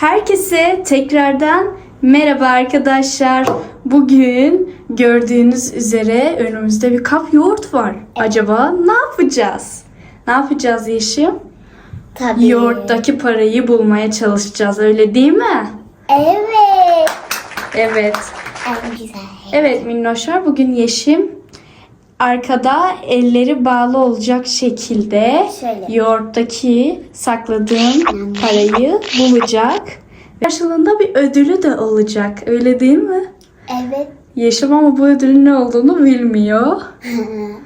Herkese tekrardan merhaba arkadaşlar. Bugün gördüğünüz üzere önümüzde bir kap yoğurt var. Acaba ne yapacağız? Ne yapacağız Yeşim? Tabii. Yoğurttaki parayı bulmaya çalışacağız öyle değil mi? Evet. Evet. En güzel. Evet minnoşlar bugün Yeşim arkada elleri bağlı olacak şekilde Şöyle. yoğurttaki sakladığım parayı bulacak. Karşılığında bir ödülü de olacak öyle değil mi? Evet. Yeşim ama bu ödülün ne olduğunu bilmiyor.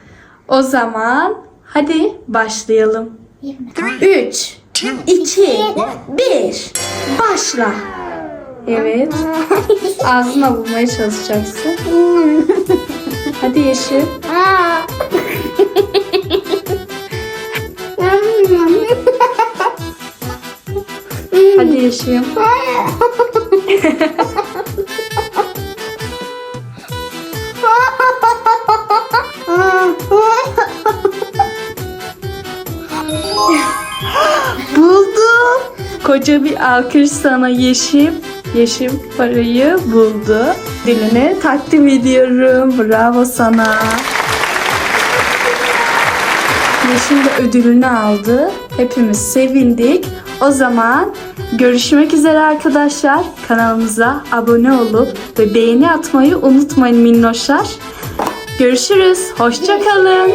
O zaman hadi başlayalım. 3, 2, 1, başla. Evet. Ağzına bulmaya çalışacaksın. Hadi Yeşim. Aa. Hadi Yeşim. Buldum. Koca bir alkış sana Yeşim. Yeşim parayı buldu. Diline takdim ediyorum. Bravo sana. Yeşim de ödülünü aldı. Hepimiz sevindik. O zaman görüşmek üzere arkadaşlar. Kanalımıza abone olup ve beğeni atmayı unutmayın minnoşlar. Görüşürüz. Hoşçakalın.